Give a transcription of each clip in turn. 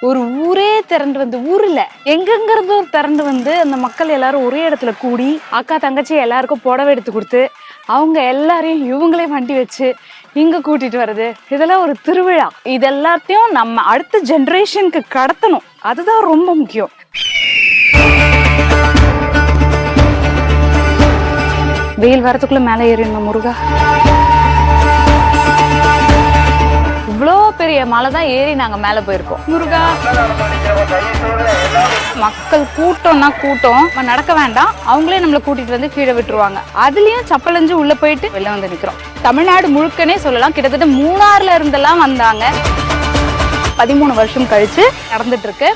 ஒரு ஊரே திரண்டு வந்து ஊர்ல எங்கெங்க ஒரு திரண்டு வந்து அந்த மக்கள் எல்லாரும் ஒரே இடத்துல கூடி அக்கா தங்கச்சி எல்லாருக்கும் புடவை எடுத்து கொடுத்து அவங்க எல்லாரையும் இவங்களே வண்டி வச்சு இங்க கூட்டிட்டு வர்றது. இதெல்லாம் ஒரு திருவிழா. இது எல்லாத்தையும் நம்ம அடுத்த ஜென்ரேஷனுக்கு கடத்தணும். அதுதான் ரொம்ப முக்கியம். வெயில் வரதுக்குள்ள மேலே ஏறிடணும் முருகா. இவ்வளோ பெரிய மலை தான் ஏறி நாங்கள் மேலே போயிருக்கோம். முருகா. மக்கள் கூட்டம்னா கூட்டம். நடக்க வேண்டாம். அவங்களே நம்மளை கூட்டிட்டு வந்து கீழே விட்டுருவாங்க. அதுலேயும் சப்பலஞ்சு உள்ளே போயிட்டு வெளில வந்து நிற்கிறோம் தமிழ்நாடு முழுக்கனே சொல்லலாம் கிட்டத்தட்ட மூணாறுல இருந்தெல்லாம் வந்தாங்க. பதிமூணு வருஷம் கழிச்சு நடந்துட்டு இருக்கு.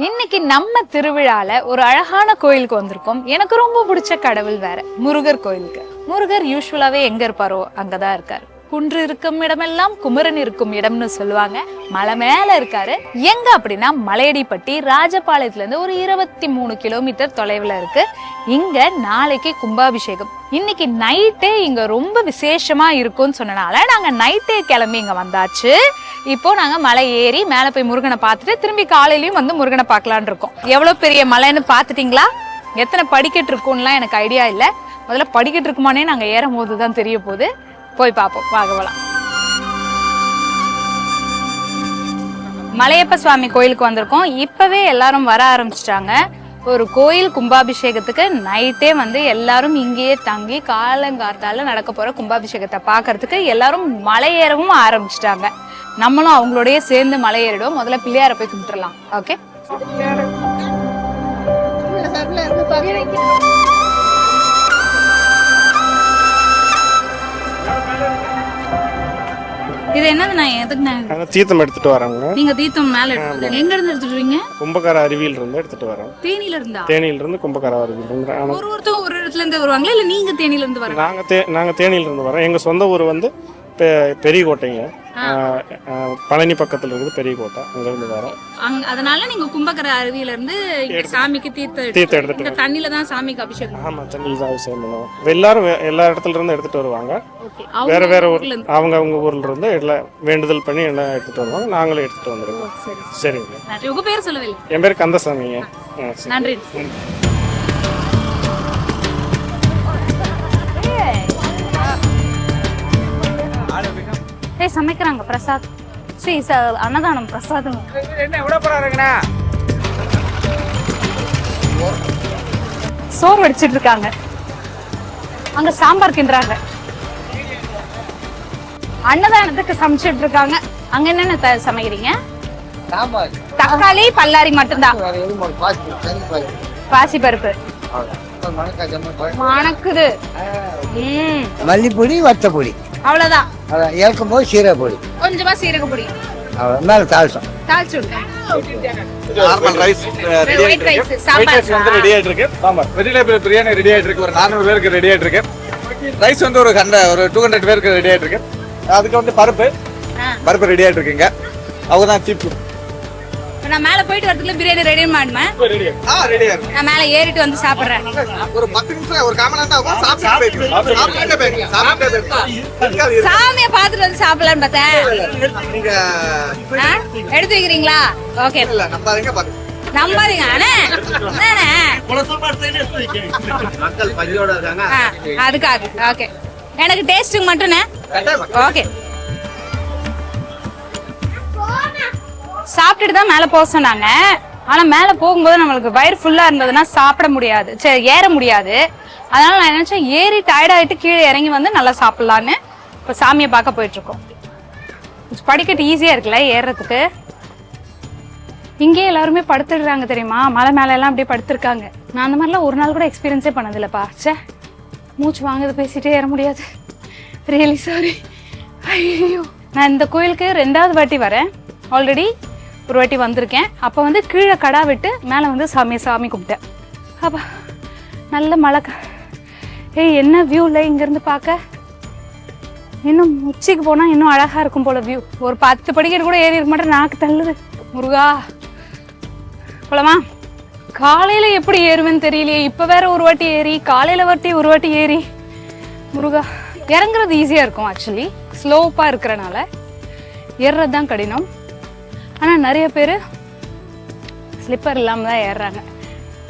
இன்னைக்கு நம்ம திருவிழால ஒரு அழகான கோயிலுக்கு வந்திருக்கோம். எனக்கு ரொம்ப பிடிச்ச கடவுள் வேற முருகர் கோயிலுக்கு. முருகர் யூஸ்வலாவே எங்க இருப்பாரோ அங்கதான் இருக்காரு. குன்று இருக்கும் இடமெல்லாம் குமரன் இருக்கும் இடம்னு சொல்லுவாங்க. மலை மேல இருக்காரு. எங்க அப்படின்னா மலையடிப்பட்டி ராஜபாளையத்துல இருந்து ஒரு இருபத்தி மூணு கிலோமீட்டர் தொலைவுல இருக்கு. இங்க நாளைக்கு கும்பாபிஷேகம். இன்னைக்கு நைட்டே இங்க ரொம்ப விசேஷமா இருக்கும்னு சொன்னனால நாங்க நைட்டே கிளம்பி இங்க வந்தாச்சு. இப்போ நாங்க மலை ஏறி மேல போய் முருகனை பார்த்துட்டு திரும்பி காலையிலயும் வந்து முருகனை பார்க்கலான்னு இருக்கோம். எவ்வளவு பெரிய மலைன்னு பாத்துட்டீங்களா எத்தனை படிக்கட்டு இருக்கும்லாம் எனக்கு ஐடியா இல்லை. முதல்ல படிக்கட்டு இருக்குமானே நாங்க ஏறும் போது தான் தெரிய போகுது. போய் பார்ப்போம் வாங்க போகலாம் மலையப்ப சுவாமி கோயிலுக்கு வந்திருக்கோம். இப்பவே எல்லாரும் வர ஆரம்பிச்சிட்டாங்க. ஒரு கோயில் கும்பாபிஷேகத்துக்கு நைட்டே வந்து எல்லாரும் இங்கேயே தங்கி காலங்கார்த்தால நடக்க போற கும்பாபிஷேகத்தை பார்க்கறதுக்கு எல்லாரும் மலை ஏறவும் ஆரம்பிச்சிட்டாங்க. நம்மளும் அவங்களோடய சேர்ந்து மலையேறிடுவோம். முதல்ல பிள்ளையார போய் கும்பிட்டுலாம் ஓகே இது என்னது நான் எதுக்கு நான் தீர்த்தம் எடுத்துட்டு வரோங்க. நீங்க தீர்த்தம் மேல எடுத்து எங்க இருந்து எடுத்துட்டு வரீங்க? கும்பகார அருவியில் இருந்து எடுத்துட்டு வரோம். தேனில இருந்தா? தேனியில இருந்து கும்பகார அருவியில் இருந்து. ஒரு ஒருத்தவங்க ஒரு இடத்துல இருந்து வருவாங்களா? இல்ல நீங்க தேனில இருந்து வரீங்க நாங்கள் தே நாங்கள் தேனியில இருந்து வரோம். எங்கள் சொந்த ஊர் வந்து பெ- பெரியகோட்டைங்க பழனி பக்கத்தில் பெரியகோட்டை அங்கேருந்து வரோம். அங்க அதனால நீங்க கும்பகர அருவியில இருந்து சாமிக்கு தீர்த்தம் தீர்த்தம் எடுத்துட்டு தண்ணில தான் சாமிக்கு அபிஷேகம் ஆமாம் தண்ணியில் தான் அவசியம் பண்ணுவோம். எல்லாரும் எல்லா இடத்துல இருந்து எடுத்துட்டு வருவாங்க. வேற வேற ஊர் ஊர்ல இருந்து. அவங்க அவங்க ஊர்ல இருந்து எல்லாம் வேண்டுதல் பண்ணி எல்லாம் எடுத்துட்டு வருவாங்க. நாங்களும் எடுத்துட்டு வந்துருக்கோம் சரி சரிங்க. உங்க பேர் சொல்லவே என் பேர் கந்தசாமிங்க. நன்றி. ஏய் சமைக்கிறாங்க பிரசாத். ஸ்ரீ அன்னதானம் பிரசாதம் சோறு வடிச்சிட்டு இருக்காங்க அங்க சாம்பார் கிண்டுறாங்க. அன்னதானத்துக்கு சமைச்சிட்டு இருக்காங்க அங்க என்னென்ன சமைக்கிறீங்க? சாம்பார். தக்காளி பல்லாரி மட்டும்தான். பாசி தனி பாசி பாசி பருப்பு மணக்குது. ம். மல்லிப்பொடி வத்தப்பொடி. அவ்வளவுதான். அதான் இறக்கும் போது சீரக பொடி. கொஞ்சமா சீரக பொடி. அவ்வளோ மேலே தாழ்சம் தாளிச்சு விடுங்க நார்மல் ரைஸ் ரெடி ஒயிட் ஆயிட்டு ரைஸ் இருக்கு சாம்பார். ரைஸ் வந்து ரெடி ஆயிட்டு இருக்கு. சாம்பார். வெஜிடபிள் பிரியாணி ரெடி ஆயிட்டு இருக்கு. ஒரு நானூறு பேருக்கு ரெடி ஆயிட்டு இருக்கு. ரைஸ் வந்து ஒரு ஹண்ட்ரட் ஒரு டூ ஹண்ட்ரட் பேருக்கு ரெடி ஆயிட்டு இருக்கு. அதுக்கு வந்து பருப்பு. ஆ. பருப்பு ரெடி ஆயிட்டு இருக்குங்க அவங்க தான் சீப் நான் மேல போயிட்டு வரதுக்குள்ள பிரியாணி ரெடி பண்ணுவேன் ரெடி ஆ ரெடி ஆயிருக்கு நான் மேல ஏறிட்டு வந்து சாப்பிடுறேன். ஒரு பத்து நிமிஷம் ஒரு காமன் நேரம் ஆகும். சாப்பிட்டு போயிருக்கு சாப்பிட்டு போயிருக்கு சாப்பிட்டு போயிருக்கு சாமிய பாத்துட்டு வந்து சாப்பிடலாம்னு பார்த்தேன். நீங்க? எடுத்து வைக்கிறீங்களா? ஓகே. இல்ல நம்பாதீங்க பாருங்க நம்பாதீங்க அண்ணே. அண்ணே. மக்கள் பள்ளியோட இருக்காங்க. ஆ, அதுக்காக. ஓகே. எனக்கு டேஸ்ட்டுக்கு மட்டும்ண்ணே ஓகே. சாப்பிட்டுட்டு தான் மேலே போக சொன்னாங்க. ஆனா மேலே போகும்போது நம்மளுக்கு வயிறு ஃபுல்லா இருந்ததுன்னா சாப்பிட முடியாது. சரி ஏற முடியாது. அதனால நான் நினைச்சேன் ஏறி டயர்ட் ஆயிட்டு கீழே இறங்கி வந்து நல்லா சாப்பிடலான்னு இப்போ சாமியை பார்க்க போயிட்டு இருக்கோம் படிக்கட்டு ஈஸியா இருக்குல்ல ஏறுறதுக்கு? இங்கே எல்லாருமே படுத்துடுறாங்க தெரியுமா? மலை மேல எல்லாம் அப்படியே படுத்திருக்காங்க. நான் அந்த மாதிரிலாம் ஒரு நாள் கூட எக்ஸ்பீரியன்ஸே பண்ணதில்லப்பா. ச்சே மூச்சு வாங்குது பேசிட்டே ஏற முடியாது. ரியலி சாரி ஐயோ நான் இந்த கோயிலுக்கு ரெண்டாவது வாட்டி வரேன். ஆல்ரெடி ஒரு வாட்டி வந்திருக்கேன். அப்போ வந்து கீழே கடா விட்டு மேலே வந்து சாமி சாமி கும்பிட்டேன். அப்பா நல்ல மழை க- ஏய் என்ன வியூ இல்லை இங்கேருந்து பார்க்க இன்னும் உச்சிக்கு போனால் இன்னும் அழகாக இருக்கும் போல வியூ ஒரு பத்து படிக்கட்டு கூட ஏறி இருக்க மாட்டேன். நாக்கு தள்ளுது. முருகா போலமா காலையில் எப்படி ஏறுவேன்னு தெரியலையே. இப்போ வேற ஒரு வாட்டி ஏறி காலையில் வாட்டி ஒரு வாட்டி ஏறி. முருகா இறங்குறது ஈஸியாக இருக்கும் ஆக்சுவலி ஸ்லோப்பாக இருக்கிறனால ஏறுறது தான் கடினம். ஆனால் நிறைய பேர் ஸ்லிப்பர் இல்லாமல் தான் ஏறுறாங்க.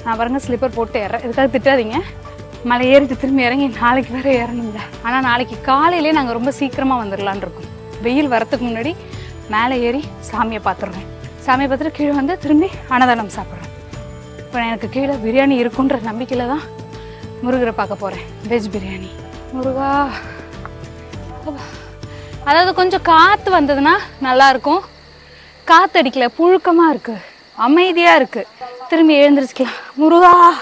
நான் பாருங்க ஸ்லிப்பர் போட்டு ஏறுறேன். இதுக்காக திட்டாதீங்க. மலை ஏறிட்டு திரும்பி இறங்கி நாளைக்கு வேறு ஏறணும்ல. ஆனால் நாளைக்கு காலையிலே நாங்கள் ரொம்ப சீக்கிரமாக வந்துடலான் இருக்கோம். வெயில் வரத்துக்கு முன்னாடி மேலே ஏறி சாமியை பார்த்துருவேன் சாமியை பார்த்துட்டு கீழே வந்து திரும்பி அன்னதானம் சாப்பிட்றேன். இப்போ எனக்கு கீழே பிரியாணி இருக்குன்ற நம்பிக்கையில் தான் முருகரை பார்க்க போகிறேன் வெஜ் பிரியாணி. முருகா. அதாவது கொஞ்சம் காற்று வந்ததுன்னா நல்லாயிருக்கும் காத்தடிக்கல புழுக்கமாக புழுக்கமா இருக்கு. அமைதியா இருக்கு. திரும்பி எழுந்திருச்சுக்கலாம். முருகா!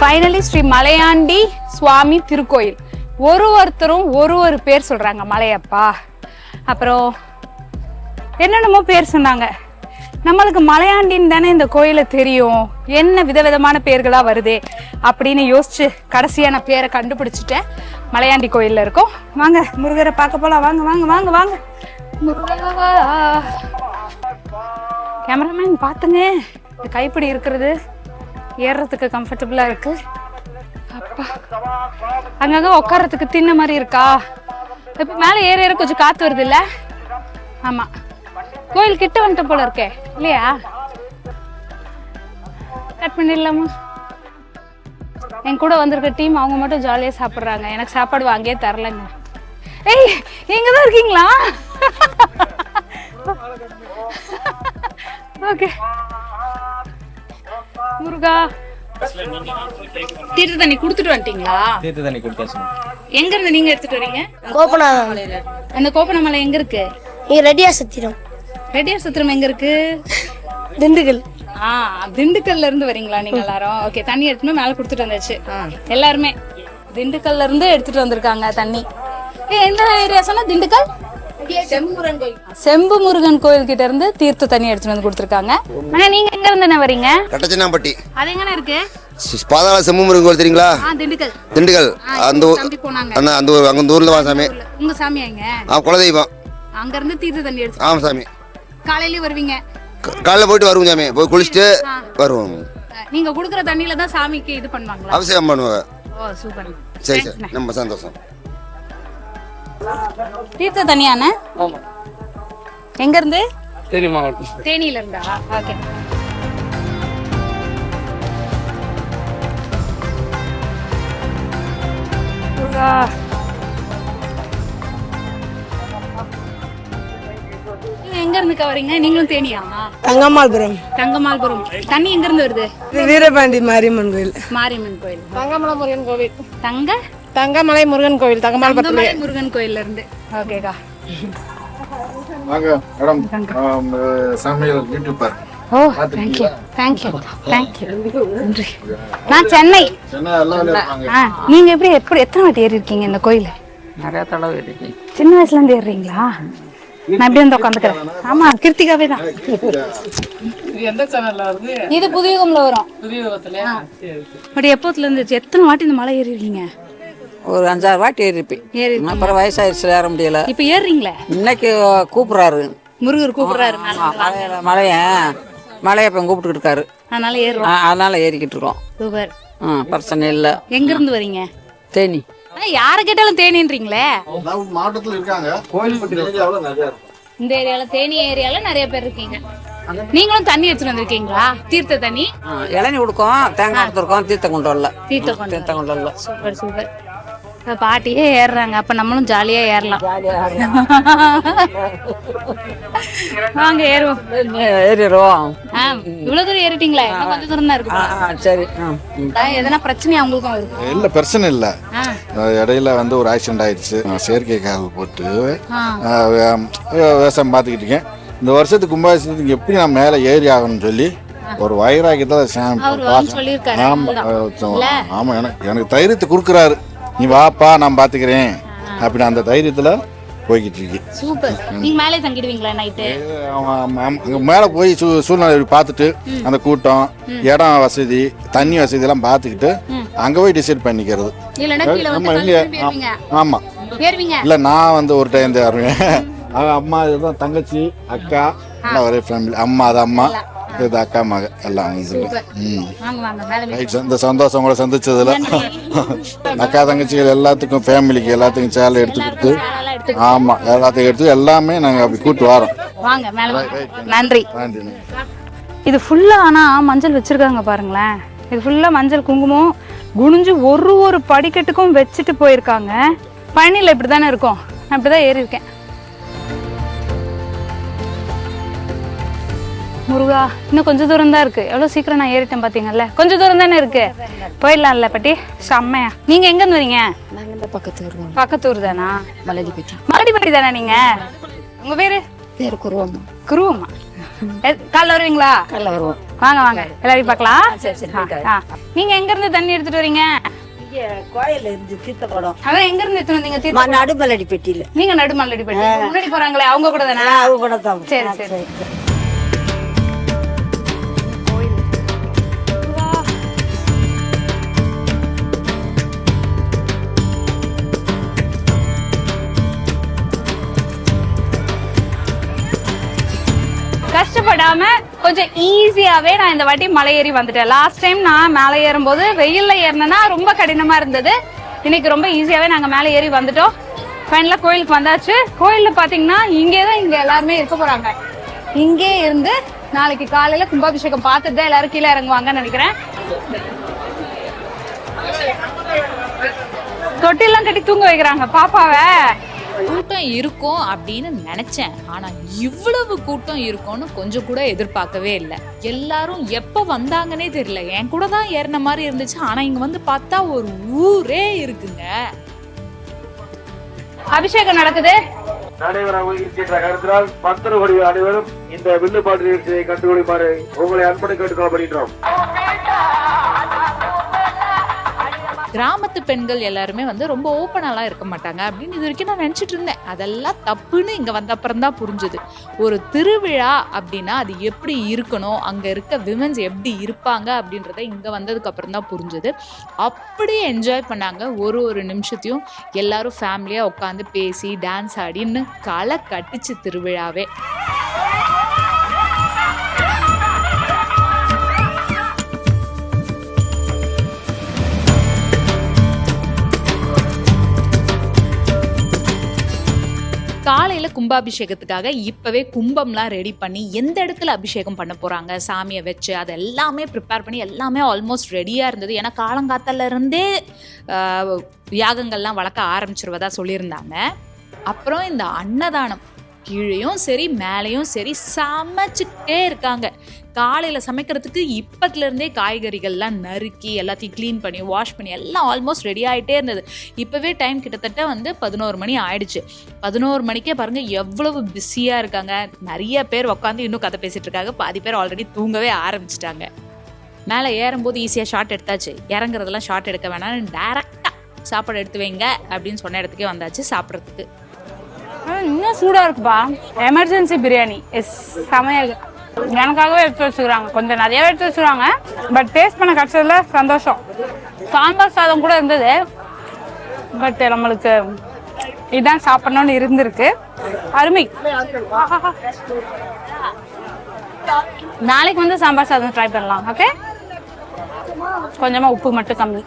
ஃபைனலி ஸ்ரீ மலையாண்டி சுவாமி திருக்கோயில். ஒரு ஒருத்தரும் ஒரு ஒரு பேர் சொல்றாங்க மலையப்பா. அப்புறம் என்னென்னமோ பேர் சொன்னாங்க. நம்மளுக்கு மலையாண்டின்னு தானே இந்த கோயிலை தெரியும். என்ன விதவிதமான பேர்களாக வருதே அப்படின்னு யோசிச்சு கடைசியான பேரை கண்டுபிடிச்சிட்டேன். மலையாண்டி கோயிலில் இருக்கோம். வாங்க முருகரை பார்க்க போலாம். வாங்க வாங்க வாங்க வாங்க. கேமராமேன் பார்த்துங்க இந்த கைப்பிடி இருக்கிறது ஏறுறதுக்கு கம்ஃபர்டபுளாக இருக்கு. அப்பா. அங்கங்க உட்கார்றதுக்கு தின்ன மாதிரி இருக்கா? இப்போ மேலே ஏற ஏற கொஞ்சம் காத்து வருது இல்ல ஆமா. கோயில் கிட்ட வந்துட்ட போல இருக்கே. இல்லையா? கட் பண்ணிடலாமா? என் கூட வந்திருக்க டீம் அவங்க மட்டும் ஜாலியாக சாப்பிட்றாங்க. எனக்கு சாப்பாடு வாங்கியே தரலங்க. ஏய் நீங்கள் தான் இருக்கீங்களா? ஓகே முருகா. தீர்த்த தண்ணி குடுத்துட்டு வந்துட்டீங்களா? தீர்த்த தண்ணி கொடுத்தாச்சு எங்க இருந்து நீங்க எடுத்துட்டு வரீங்க? கோபநாதம் அந்த கோப்பனமலை எங்க இருக்கு? நீ ரெடியா சத்திரம். ரெட்டியார் சுத்திரம் எங்க இருக்கு? திண்டுக்கல். ஆ திண்டுக்கல்ல இருந்து வரீங்களா நீங்க எல்லாரும்? ஓகே தண்ணி எடுத்துட்டு மேல கொடுத்துட்டு வந்தாச்சு. எல்லாருமே. திண்டுக்கல்ல இருந்து எடுத்துட்டு வந்திருக்காங்க தண்ணி. எந்த ஏரியா சொன்னா? திண்டுக்கல்? செம்பு முருகன் கோயில். கிட்ட இருந்து தீர்த்த தண்ணி எடுத்துட்டு வந்து கொடுத்துருக்காங்க. ஆனா நீங்க எங்க இருந்து என்ன வரீங்க? கட்டச்சின்னாம்பட்டி. அது எங்கன இருக்கு? பாதாள செம்மமுருகன் கோயில் தெரியுங்களா? ஆ திண்டுக்கல். திண்டுக்கல். அந்த அந்த அந்த ஊர் அங்கே ஊரில் வா சாமி. உங்க சாமியா இங்க? ஆ குலதெய்வம். அங்க இருந்து தீர்த்த தண்ணி எடுத்து ஆமாம் சாமி. காலையிலயே வருவீங்க. காலைல போயிட்டு வருவோம் சாமி. போய் குளிச்சுட்டு வருவோம். நீங்க குடுக்குற தண்ணியில தான் சாமிக்கு இது பண்ணுவாங்களா? அபிஷேகம் பண்ணுவாங்க. ஓ சூப்பர் சரி சரி. ரொம்ப சந்தோஷம். தீர்த்த தண்ணியாண்ணே எங்க இருந்து தேனி மாவட்டம். தேனியில இருந்தா ஓகே நீங்க எங்க இருந்து வரீங்க? நீங்களும் தேனியா தங்கம்மாள்புரம். தங்கமால்புரம் தண்ணி எங்க இருந்து வருது? இது வீரபாண்டி மாரியம்மன் கோயில். மாரியம்மன் கோயில். தங்கமலை முருகன் கோவில். தங்க தங்கமலை முருகன் கோவில் தங்கமலை தங்கமலை முருகன் கோயில்ல இருந்து. ஓகேக்கா. வாங்க மேடம். சமையல் யூடியூப் பாருங்க. ஓ தேங்க்யூ தேங்க்யூ தேங்க்யூ நன்றி. நான் சென்னை. சென்னை எல்லாம் இருப்பாங்க ஆ நீங்க எப்படி எப்படி எத்தனை வாட்டி ஏறி இருக்கீங்க இந்த கோயில நிறைய தடவை இருக்கு சின்ன வயசுல இருந்து ஏறுறீங்களா? நான் இப்படி வந்து உட்காந்துக்கிறேன். ஆமா கிருத்திகாவே தான். எந்த சேனல்ல வருது இது புதியகும்ல வரும். புதிய விதத்துல பட் எப்போத்துல இருந்து எத்தனை வாட்டி இந்த மலை ஏறி இருக்கீங்க ஒரு அஞ்சாறு வாட்டி ஏறிப்பேன் ஏறி அப்புறம் வயசாயிருச்சு ஏற முடியல. இப்ப ஏறுறீங்களே? இன்னைக்கு கூப்பிடுறாரு. முருகர் கூப்பிடுறாரு. மேல மலையில மலைய மலையப்பன் கூப்பிட்டுக்கிட்டு இருக்காரு. அதனால ஏறுறோம். அதனால ஏறிக்கிட்டு இருக்கோம். சூப்பர். ஆ பிரச்சனை இல்லை. எங்க இருந்து வரீங்க? தேனி. யார கேட்டாலும் தேனின்றீங்களே? மாவட்டத்துல இருக்காங்க. கோயில்பட்டி இந்த ஏரியால தேனி ஏரியால நிறைய பேர் இருக்கீங்க. நீங்களும் தண்ணி எடுத்துட்டு வந்திருக்கீங்களா? தீர்த்த தண்ணி? இளநீ கொடுக்கோம் தேங்காய் கொடுத்துருக்கோம் தீர்த்தம் கொண்டு வரல. தீர்த்தம் கொண்டு வரல. Super super. பாட்டியே ஏறுறாங்க. அப்ப நம்மளும் ஜாலியா ஏறலாம். வாங்க ஏறுவோம். ஏறிடுவோம். ஆ, இவ்வளவு தூரம் ஏறிட்டீங்களா? இன்னும் கொஞ்சம் தூரம் தான் இருக்கு. ஆ, சரி. எதனா பிரச்சனையா உங்களுக்கும் இருக்கு இல்ல பிரச்சனை இல்ல. இடையில வந்து ஒரு ஆக்சிடென்ட் ஆயிடுச்சு. நான் செயற்கை காவு போட்டு விவசாயம் பார்த்துக்கிட்டு இருக்கேன். இந்த வருஷத்துக்கு கும்பாபிஷேகத்துக்கு எப்படி நான் மேலே ஏறி ஆகணும்னு சொல்லி ஒரு ஆமா. இல்ல? அஹ் ஆமா எனக்கு எனக்கு தைரியத்தை கொடுக்குறாரு. நீ வாப்பா நான் பாத்துக்கிறேன். அப்படி அந்த தைரியத்துல போய்கிட்டு இருக்கு. சூப்பர் நீங்க மேலே தங்கிடுவீங்களா நைட்டு. அங்க மேலே போய் சூ சூழ்நிலை பார்த்துட்டு அந்த கூட்டம் இடம் வசதி தண்ணி வசதி எல்லாம் பார்த்துக்கிட்டு அங்கே போய் டிசைட் பண்ணிக்கிறது. இல்லன்னா கீழே வந்து ஆமா, கல்லு இங்க- திரும்பி ஏறுவீங்க ஆமா. ஏறுவீங்க. இல்லை நான் வந்து ஒரு டைம் தான் வருவேன் அம்மா இதுதான் தங்கச்சி அக்கா ஒரே ஃபேமிலி அம்மா அது அம்மா. இது அக்கா மக எல்லாம் வந்து ம். வாங்க வாங்க மேல போய் ரைட் இந்த சந்தோஷம் கூட சந்திச்சதுல அக்கா தங்கச்சிகள் எல்லாத்துக்கும் ஃபேமிலிக்கு எல்லாத்துக்கும் சேலை எடுத்து கொடுத்து. ஆமா எல்லாத்தையும் எடுத்து எல்லாமே நாங்க அப்படி கூட்டு வரோம். நன்றி. நன்றி இது ஃபுல்லா ஆனா மஞ்சள் வச்சிருக்காங்க பாருங்களேன். இது ஃபுல்லா மஞ்சள் குங்குமம் குனிஞ்சு ஒரு ஒரு படிக்கட்டுக்கும் வச்சுட்டு போயிருக்காங்க. பழனியில் இப்படி தானே இருக்கும். நான் இப்படி தான் ஏறி முருகா இன்னும் கொஞ்சம் தூரம் தான் இருக்கு. எவ்வளவு சீக்கிரம் நான் ஏறிட்டேன் பாத்தீங்கல்ல? கொஞ்சம் தூரம் தானே இருக்கு? போயிடலாம்ல பட்டி செம்மையா. நீங்க எங்க இருந்து வரீங்க? பக்கத்து பக்கத்தூர் தானா? மலடிப்பட்டி மறுபடி தானே நீங்க? உங்க பேரு? பேர் குருவம்மா. குருவம்மா. காலைல வருவீங்களா? காலைல வருவோம். வாங்க வாங்க. எல்லாரையும் பார்க்கலாம். நீங்க எங்க இருந்து தண்ணி எடுத்துட்டு வரீங்க? கோயில் இருந்து தீர்த்தப்படம் அதான் எங்க இருந்து எடுத்துட்டு வந்தீங்க தீர்த்த- நடுமலடிப்பட்டியில் நீங்க நடுமல்லடி போயிட்டு முன்னாடி போறாங்களே அவங்க கூட தானே? அவங்க கூட தான். சரி சரி. கஷ்டப்படாம கொஞ்சம் ஈஸியாவே நான் இந்த வாட்டி மலை ஏறி வந்துட்டேன். லாஸ்ட் டைம் நான் மேலே ஏறும்போது வெயில்ல ஏறினேன்னா ரொம்ப கடினமா இருந்தது. இன்னைக்கு ரொம்ப ஈஸியாவே நாங்க மேலே ஏறி வந்துட்டோம். ஃபைனலா கோயிலுக்கு வந்தாச்சு. கோயில்ல பாத்தீங்கன்னா இங்கே தான் இங்க எல்லாருமே இருக்க போறாங்க. இங்கே இருந்து நாளைக்கு காலையில கும்பாபிஷேகம் பார்த்துட்டு தான் எல்லாரும் கீழே இறங்குவாங்கன்னு நினைக்கிறேன். தொட்டிலாம் கட்டி தூங்க வைக்கிறாங்க. பாப்பாவை. கூட்டம் இருக்கும் அப்படின்னு நினைச்சேன். ஆனா இவ்வளவு கூட்டம் இருக்கும்னு கொஞ்சம் கூட எதிர்பார்க்கவே இல்லை. எல்லாரும் எப்ப வந்தாங்கன்னே தெரியல. என் கூட தான் ஏறின மாதிரி இருந்துச்சு. ஆனா இங்க வந்து பார்த்தா ஒரு ஊரே இருக்குங்க. அபிஷேகம் நடக்குது. நடைபெற இருக்கின்ற கருத்தினால் பக்தர்கள் அனைவரும் இந்த வில்லுப்பாட்டு நிகழ்ச்சியை கண்டுகொள்ளுமாறு உங்களை அன்பனை கேட்டுக்கொள்ளப்படுகின்றோம். கிராமத்து பெண்கள் எல்லாருமே வந்து ரொம்ப ஓப்பனாலாம் இருக்க மாட்டாங்க. அப்படின்னு இது வரைக்கும் நான் நினச்சிட்டு இருந்தேன். அதெல்லாம் தப்புன்னு இங்கே வந்த அப்புறம் தான் புரிஞ்சுது. ஒரு திருவிழா அப்படின்னா அது எப்படி இருக்கணும்? அங்கே இருக்க விமன்ஸ் எப்படி இருப்பாங்க? அப்படின்றத இங்கே வந்ததுக்கு அப்புறம் தான் புரிஞ்சுது. அப்படியே என்ஜாய் பண்ணாங்க. ஒரு ஒரு நிமிஷத்தையும் எல்லாரும் ஃபேமிலியாக உட்காந்து பேசி டான்ஸ் ஆடின்னு களை கட்டிச்சு திருவிழாவே. காலையில கும்பாபிஷேகத்துக்காக இப்பவே கும்பம்லாம் ரெடி பண்ணி எந்த இடத்துல அபிஷேகம் பண்ண போறாங்க? சாமியை வச்சு அது எல்லாமே ப்ரிப்பேர் பண்ணி எல்லாமே ஆல்மோஸ்ட் ரெடியா இருந்தது. ஏன்னா காலங்காத்தால இருந்தே யாகங்கள்லாம் வளர்க்க ஆரம்பிச்சிருவதா சொல்லியிருந்தாங்க. அப்புறம் இந்த அன்னதானம் கீழேயும் சரி மேலேயும் சரி சமைச்சிட்டே இருக்காங்க. காலையில் சமைக்கிறதுக்கு இப்போத்துலேருந்தே காய்கறிகள்லாம் நறுக்கி எல்லாத்தையும் க்ளீன் பண்ணி வாஷ் பண்ணி எல்லாம் ஆல்மோஸ்ட் ரெடி ஆகிட்டே இருந்தது. இப்போவே டைம் கிட்டத்தட்ட வந்து பதினோரு மணி ஆயிடுச்சு. பதினோரு மணிக்கே பாருங்கள் எவ்வளவு பிஸியாக இருக்காங்க. நிறைய பேர் உட்காந்து இன்னும் கதை பேசிகிட்டு இருக்காங்க. பாதி பேர் ஆல்ரெடி தூங்கவே ஆரம்பிச்சிட்டாங்க. மேலே ஏறும்போது ஈஸியாக ஷார்ட் எடுத்தாச்சு. இறங்குறதெல்லாம் ஷார்ட் எடுக்க வேணாம்னு டேரெக்டாக சாப்பாடு எடுத்து வைங்க அப்படின்னு சொன்ன இடத்துக்கே வந்தாச்சு சாப்பிட்றதுக்கு. இன்னும் சூடாக இருக்குப்பா. எமர்ஜென்சி பிரியாணி எஸ் செமையாக எனக்காகவே எடுத்து வச்சுக்கிறாங்க. கொஞ்சம் நிறைய எடுத்து வச்சுக்கிறாங்க. பட் டேஸ்ட் பண்ண கிடைச்சதுல சந்தோஷம். சாம்பார் சாதம் கூட இருந்தது. பட் நம்மளுக்கு இதான் சாப்பிடணும்னு இருந்திருக்கு. அருமை. நாளைக்கு வந்து சாம்பார் சாதம் ட்ரை பண்ணலாம் ஓகே கொஞ்சமாக உப்பு மட்டும் கம்மி.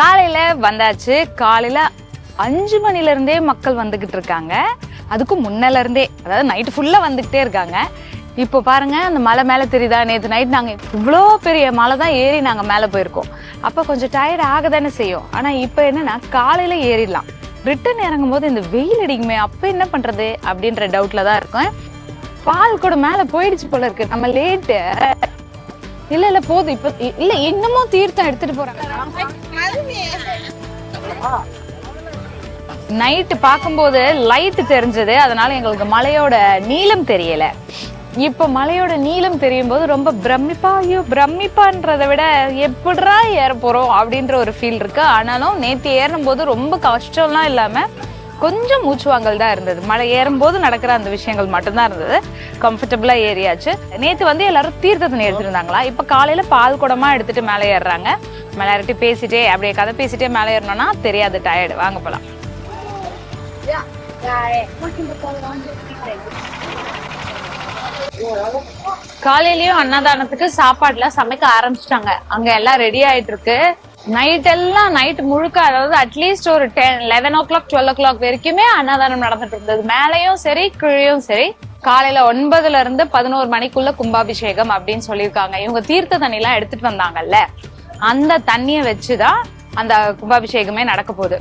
காலையில வந்தாச்சு. காலையில அஞ்சு மணில இருந்தே மக்கள் வந்துகிட்டு இருக்காங்க. அதுக்கும் முன்னல இருந்தே அதாவது நைட்டு ஃபுல்லா வந்துகிட்டே இருக்காங்க. இப்போ பாருங்க அந்த மலை மேலே தெரியுதா? நேற்று நைட் நாங்கள் இவ்வளோ பெரிய மலை தான் ஏறி நாங்கள் மேலே போயிருக்கோம். அப்போ கொஞ்சம் டயர்ட் ஆக தானே செய்யும். ஆனால் இப்போ என்னன்னா காலையில் ஏறிடலாம். ரிட்டர்ன் இறங்கும் போது இந்த வெயில் அடிக்குமே அப்போ என்ன பண்ணுறது அப்படின்ற டவுட்டில் தான் இருக்கேன் பால் கூட மேலே போயிடுச்சு போல இருக்கு. நம்ம லேட்டு இல்ல இல்ல போதும். இப்ப இல்ல இன்னமும் தீர்த்தம் எடுத்துட்டு போறாங்க. நைட்டு பார்க்கும்போது லைட் தெரிஞ்சது. அதனால எங்களுக்கு மலையோட நீளம் தெரியல. இப்போ மலையோட நீளம் தெரியும் போது ரொம்ப பிரமிப்பா ஐயோ பிரமிப்பான்றதை விட எப்படிரா ஏற போகிறோம் அப்படின்ற ஒரு ஃபீல் இருக்கு. ஆனாலும் நேத்து ஏறும்போது ரொம்ப கஷ்டம்லாம் இல்லாம கொஞ்சம் மூச்சுவாங்கல் தான் இருந்தது. மலை ஏறும்போது நடக்கிற அந்த விஷயங்கள் மட்டும்தான் இருந்தது. கம்ஃபர்டபுளாக ஏறியாச்சு. நேற்று வந்து எல்லாரும் தீர்த்த எடுத்துருந்தாங்களா? இப்போ காலையில் பால் குடமா எடுத்துகிட்டு மேலே ஏறுறாங்க. மேலே ஏறிட்டு பேசிட்டே அப்படியே கதை பேசிட்டே மேலே ஏறணும்னா தெரியாது டயர்டு வாங்க போகலாம் காலையிலயும் அன்னதானத்துக்கு சாப்பாடுல சமைக்க ஆரம்பிச்சிட்டாங்க. அங்க எல்லாம் ரெடி ஆயிட்டு இருக்கு நைட் எல்லாம் நைட் முழுக்க அதாவது அட்லீஸ்ட் ஒரு ten eleven o'clock twelve o'clock வரைக்குமே அன்னதானம் நடந்துட்டு இருந்தது. மேலையும் சரி கீழையும் சரி காலையில ஒன்பதுல இருந்து பதினோரு மணிக்குள்ள கும்பாபிஷேகம் அப்படின்னு சொல்லியிருக்காங்க. இவங்க தீர்த்த தண்ணி எல்லாம் எடுத்துட்டு வந்தாங்கல்ல அந்த தண்ணியை வச்சுதான் அந்த கும்பாபிஷேகமே நடக்க போகுது.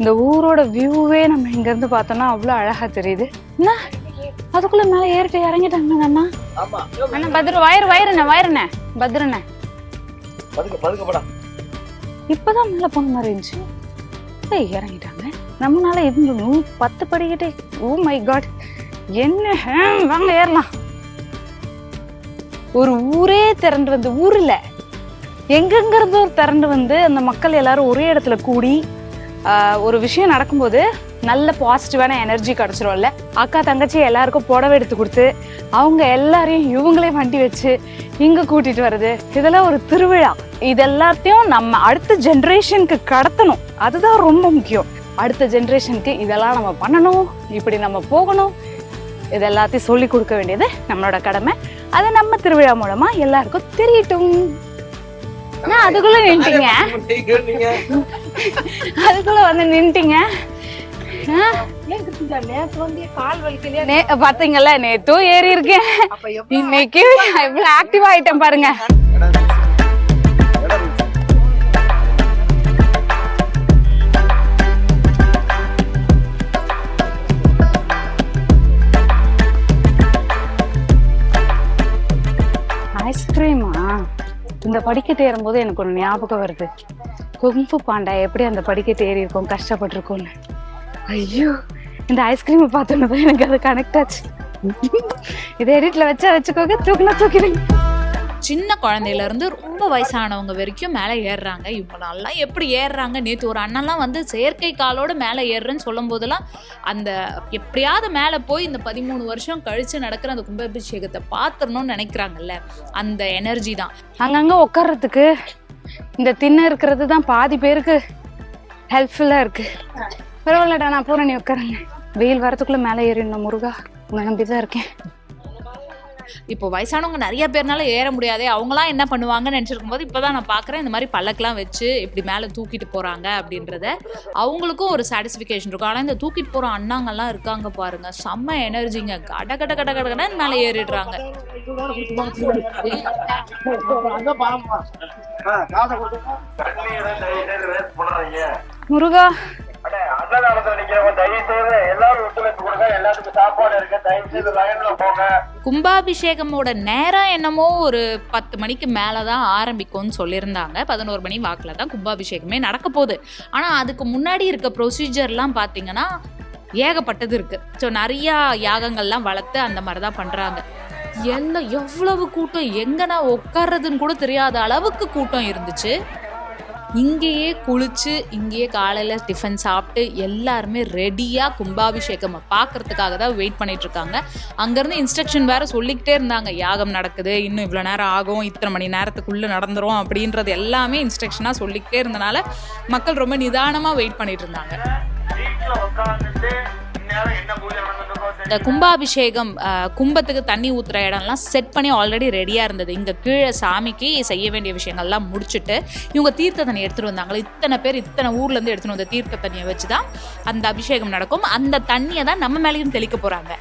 இந்த ஊரோட வியூவே நம்ம இங்க இருந்து பார்த்தோம்னா அவ்வளவு அழகா தெரியுது. என்ன? அதுக்குள்ள மேல ஏறிட்டு இறங்கிட்டாங்க அண்ணா. அண்ணா பத்ரு வயிறு வயிறுண்ணே வயிறுண்ணே பத்ருண்ணே. இப்பதான் மேல போன மாதிரி இருந்துச்சு. ஏய் இறங்கிட்டாங்க. நம்மளால இருந்து நூ பத்து படிக்கிட்டே. ஓ மை காட் என்ன? வாங்க ஏறலாம். ஒரு ஊரே திரண்டு வந்து ஊர்ல. எங்கெங்க இருந்தோ திரண்டு வந்து அந்த மக்கள் எல்லாரும் ஒரே இடத்துல கூடி ஒரு விஷயம் நடக்கும்போது நல்ல பாசிட்டிவான எனர்ஜி கிடைச்சிரும்ல. அக்கா தங்கச்சி எல்லாருக்கும் புடவை எடுத்து கொடுத்து அவங்க எல்லாரையும் இவங்களே வண்டி வச்சு இங்க கூட்டிட்டு வர்றது. இதெல்லாம் ஒரு திருவிழா. இது எல்லாத்தையும் நம்ம அடுத்த ஜென்ரேஷனுக்கு கடத்தணும். அதுதான் ரொம்ப முக்கியம். அடுத்த ஜென்ரேஷனுக்கு இதெல்லாம் நம்ம பண்ணணும். இப்படி நம்ம போகணும். இது எல்லாத்தையும் சொல்லி கொடுக்க வேண்டியது நம்மளோட கடமை. அதை நம்ம திருவிழா மூலமா எல்லாருக்கும் தெரியட்டும் அதுக்குள்ள நின்ட்டீங்க. அதுக்குள்ள வந்து நின்ட்டீங்க. பாத்தீங்கல்ல நேத்தும் ஏறி இருக்கேன். இன்னைக்கு எவ்வளவு ஆக்டிவ் ஆயிட்டேன் பாருங்க. ஐஸ்கிரீமா இந்த படிக்கட்டு ஏறும்போது எனக்கு ஒரு ஞாபகம் வருது. குங்ஃபு பாண்டா எப்படி அந்த படிக்கட்டு ஏறி இருக்கும் கஷ்டப்பட்டிருக்கும்னு. ஐயோ இந்த ஐஸ்கிரீமை பார்த்தோன்னு தான் எனக்கு அது கனெக்ட் ஆச்சு. இதை எடிட்ல வச்சா வச்சுக்கோங்க தூக்கினா தூக்கிடுங்க. சின்ன குழந்தையில இருந்து ரொம்ப வயசானவங்க வரைக்கும் மேலே ஏறுறாங்க. இவங்களெல்லாம் எப்படி ஏறுறாங்க? நேற்று ஒரு அண்ணன்லாம் வந்து செயற்கை காலோட மேலே ஏறுறேன்னு சொல்லும் போதெல்லாம் அந்த எப்படியாவது மேலே போய் இந்த பதிமூணு வருஷம் கழிச்சு நடக்கிற அந்த கும்பாபிஷேகத்தை பார்த்துடணும்னு நினைக்கிறாங்கல்ல அந்த எனர்ஜி தான். அங்கங்க உட்கார்றதுக்கு இந்த திண்ணை இருக்கிறது தான் பாதி பேருக்கு ஹெல்ப்ஃபுல்லா இருக்கு. பரவாயில்லடா நான் போறேன் நீ உட்காருங்க. வெயில் வரதுக்குள்ள மேலே ஏறிடணும் முருகா. உன்னை நம்பிதான் இருக்கேன். இப்போ வயசானவங்க நிறைய பேர்னால ஏற முடியாதே அவங்களாம் என்ன பண்ணுவாங்கன்னு நினச்சிருக்கும் போது இப்போ தான் நான் பார்க்குறேன் இந்த மாதிரி பல்லக்கெலாம் வச்சு இப்படி மேலே தூக்கிட்டு போகிறாங்க அப்படின்றத. அவங்களுக்கும் ஒரு சாட்டிஸ்ஃபிகேஷன் இருக்கும். ஆனால் இந்த தூக்கிட்டு போகிற அண்ணாங்கெல்லாம் இருக்காங்க பாருங்க செம்ம எனர்ஜிங்க கட கட கட கட கடன்னு மேலே ஏறிடுறாங்க. முருகா கும்பாபிஷேகமோட நேரம் என்னமோ ஒரு பத்து மணிக்கு மேலே தான் ஆரம்பிக்கும்னு சொல்லியிருந்தாங்க. பதினோரு மணி வாக்கில் தான் கும்பாபிஷேகமே நடக்க போகுது. ஆனால் அதுக்கு முன்னாடி இருக்க ப்ரொசீஜர்லாம் பார்த்தீங்கன்னா ஏகப்பட்டது இருக்குது ஸோ நிறையா யாகங்கள்லாம் வளர்த்து அந்த மாதிரி தான் பண்ணுறாங்க எல்லாம் எவ்வளவு கூட்டம்? எங்கன்னா உட்கார்றதுன்னு கூட தெரியாத அளவுக்கு கூட்டம் இருந்துச்சு. இங்கேயே குளிச்சு இங்கேயே காலையில் டிஃபன் சாப்பிட்டு எல்லாருமே ரெடியாக கும்பாபிஷேகம் பார்க்கறதுக்காக தான் வெயிட் பண்ணிட்டு இருக்காங்க. அங்கேருந்து இன்ஸ்ட்ரக்ஷன் வேற சொல்லிக்கிட்டே இருந்தாங்க. யாகம் நடக்குது இன்னும் இவ்வளோ நேரம் ஆகும் இத்தனை மணி நேரத்துக்குள்ளே நடந்துரும் அப்படின்றது எல்லாமே இன்ஸ்ட்ரக்ஷனாக சொல்லிக்கிட்டே இருந்தனால மக்கள் ரொம்ப நிதானமாக வெயிட் பண்ணிட்டு இருந்தாங்க. இந்த கும்பாபிஷேகம் கும்பத்துக்கு தண்ணி ஊற்றுற இடம்லாம் செட் பண்ணி ஆல்ரெடி ரெடியாக இருந்தது. இங்கே கீழே சாமிக்கு செய்ய வேண்டிய விஷயங்கள்லாம் முடிச்சுட்டு இவங்க தீர்த்த தண்ணி எடுத்துகிட்டு வந்தாங்களே? இத்தனை பேர் இத்தனை ஊர்லேருந்து எடுத்துகிட்டு வந்த தீர்த்த தண்ணியை வச்சு தான் அந்த அபிஷேகம் நடக்கும். அந்த தண்ணியை தான் நம்ம மேலேயும் தெளிக்க போகிறாங்க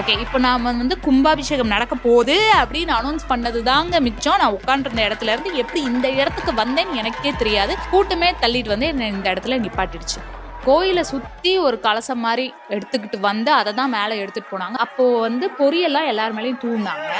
ஓகே இப்போ நாம் வந்து கும்பாபிஷேகம் நடக்க போகுது அப்படின்னு அனௌன்ஸ் பண்ணது தாங்க மிச்சம். நான் உட்காந்துருந்த இடத்துல இருந்து எப்படி இந்த இடத்துக்கு வந்தேன்னு எனக்கே தெரியாது. கூட்டமே தள்ளிட்டு வந்து என்னை இந்த இடத்துல நிப்பாட்டிடுச்சு. கோயிலை சுற்றி ஒரு கலசம் மாதிரி எடுத்துக்கிட்டு வந்து அதை தான் மேலே எடுத்துகிட்டு போனாங்க. அப்போது வந்து பொரியெல்லாம் எல்லார் மேலேயும் தூண்டாங்க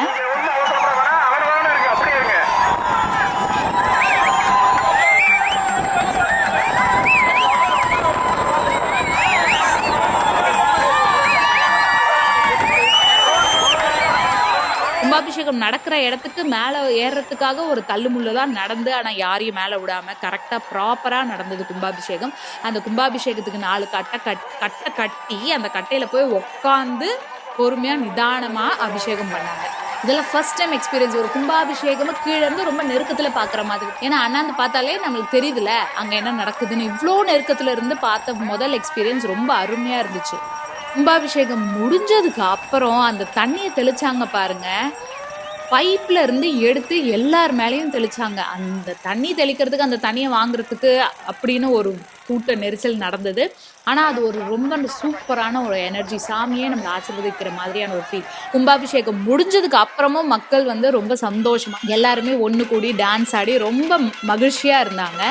கும்பாபிஷேகம் நடக்கிற இடத்துக்கு மேலே ஏறுறதுக்காக ஒரு தள்ளுமுள்ளு தான் நடந்து ஆனால் யாரையும் மேலே விடாம கரெக்டாக ப்ராப்பராக நடந்தது கும்பாபிஷேகம். அந்த கும்பாபிஷேகத்துக்கு நாலு கட்டை கட் கட்டை கட்டி அந்த கட்டையில் போய் உக்காந்து பொறுமையாக நிதானமாக அபிஷேகம் பண்ணாங்க. இதெல்லாம் ஃபர்ஸ்ட் டைம் எக்ஸ்பீரியன்ஸ் ஒரு கும்பாபிஷேகம் கீழே இருந்து ரொம்ப நெருக்கத்தில் பார்க்குற மாதிரி. ஏன்னா அண்ணாந்து பார்த்தாலே நம்மளுக்கு தெரியுதுல அங்கே என்ன நடக்குதுன்னு. இவ்வளோ நெருக்கத்தில் இருந்து பார்த்த முதல் எக்ஸ்பீரியன்ஸ் ரொம்ப அருமையாக இருந்துச்சு. கும்பாபிஷேகம் முடிஞ்சதுக்கு அப்புறம் அந்த தண்ணியை தெளிச்சாங்க பாருங்க. பைப்ல இருந்து எடுத்து எல்லார் மேலேயும் தெளிச்சாங்க. அந்த தண்ணி தெளிக்கிறதுக்கு அந்த தண்ணியை வாங்குறதுக்கு அப்படின்னு ஒரு கூட்ட நெரிசல் நடந்தது. ஆனால் அது ஒரு ரொம்ப சூப்பரான ஒரு எனர்ஜி. சாமியே நம்மளை ஆசீர்வதிக்கிற மாதிரியான ஒரு ஃபீல் கும்பாபிஷேகம் முடிஞ்சதுக்கு அப்புறமும் மக்கள் வந்து ரொம்ப சந்தோஷமாக எல்லாருமே ஒன்று கூடி டான்ஸ் ஆடி ரொம்ப மகிழ்ச்சியாக இருந்தாங்க.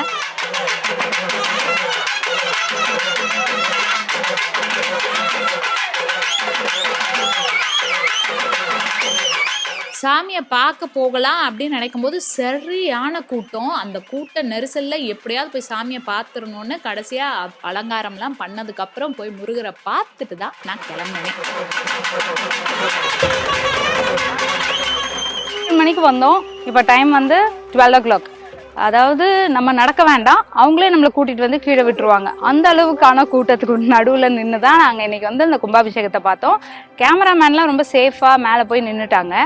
சாமியை பார்க்க போகலாம் அப்படின்னு நினைக்கும் போது சரியான கூட்டம். அந்த கூட்ட நெரிசலில் எப்படியாவது போய் சாமியை பார்த்துடணுன்னு கடைசியாக அலங்காரம்லாம் பண்ணதுக்கப்புறம் போய் முருகரை பார்த்துட்டு தான் நான் கிளம்பினேன். மணிக்கு வந்தோம். இப்போ டைம் வந்து டுவெல் ஓ கிளாக் அதாவது நம்ம நடக்க வேண்டாம். அவங்களே நம்மளை கூட்டிட்டு வந்து கீழே விட்டுருவாங்க. அந்த அளவுக்கான கூட்டத்துக்கு நடுவில் நின்று தான் நாங்கள் இன்னைக்கு வந்து அந்த கும்பாபிஷேகத்தை பார்த்தோம். கேமராமேன்லாம் ரொம்ப சேஃபாக மேலே போய் நின்றுட்டாங்க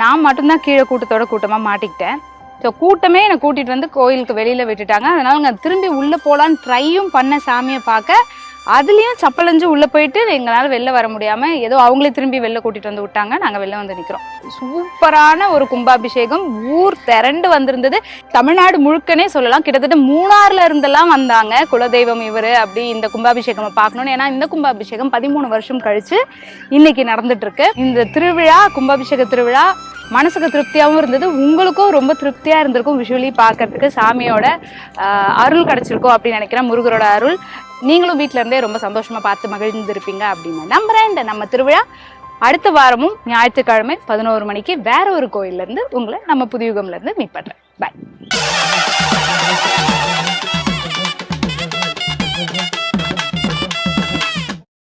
நான் மட்டும்தான் கீழே கூட்டத்தோட கூட்டமாக மாட்டிக்கிட்டேன். ஸோ கூட்டமே என்னை கூட்டிட்டு வந்து கோயிலுக்கு வெளியில விட்டுட்டாங்க. அதனால நான் திரும்பி உள்ள போகலான்னு ட்ரையும் பண்ண சாமியை பார்க்க. அதுலேயும் சப்பலஞ்சு உள்ளே போயிட்டு எங்களால் வெளில வர முடியாமல் ஏதோ அவங்களே திரும்பி வெளில கூட்டிட்டு வந்து விட்டாங்க. நாங்கள் வெளில வந்து நிற்கிறோம் சூப்பரான ஒரு கும்பாபிஷேகம். ஊர் திரண்டு வந்திருந்தது. தமிழ்நாடு முழுக்கனே சொல்லலாம். கிட்டத்தட்ட மூணாறுல இருந்தெல்லாம் வந்தாங்க. குலதெய்வம் இவரு அப்படி இந்த கும்பாபிஷேகம் பார்க்கணும்னு. ஏன்னா இந்த கும்பாபிஷேகம் பதிமூணு வருஷம் கழிச்சு இன்னைக்கு நடந்துட்டு இருக்கு இந்த திருவிழா கும்பாபிஷேக திருவிழா மனசுக்கு திருப்தியாகவும் இருந்தது. உங்களுக்கும் ரொம்ப திருப்தியாக இருந்திருக்கும். விஷுவலி பார்க்கறதுக்கு சாமியோட அருள் கிடச்சிருக்கோம் அப்படின்னு நினைக்கிறேன். முருகரோட அருள். நீங்களும் வீட்டில இருந்தே ரொம்ப சந்தோஷமா பார்த்து மகிழ்ந்திருப்பீங்க அப்படின்னு நம்புறேன். இந்த நம்ம திருவிழா அடுத்த வாரமும் ஞாயிற்றுக்கிழமை பதினோரு மணிக்கு வேற ஒரு கோயில்ல இருந்து உங்களை நம்ம புதியுகம்லேருந்து மீட் பண்ணுறேன் பாய்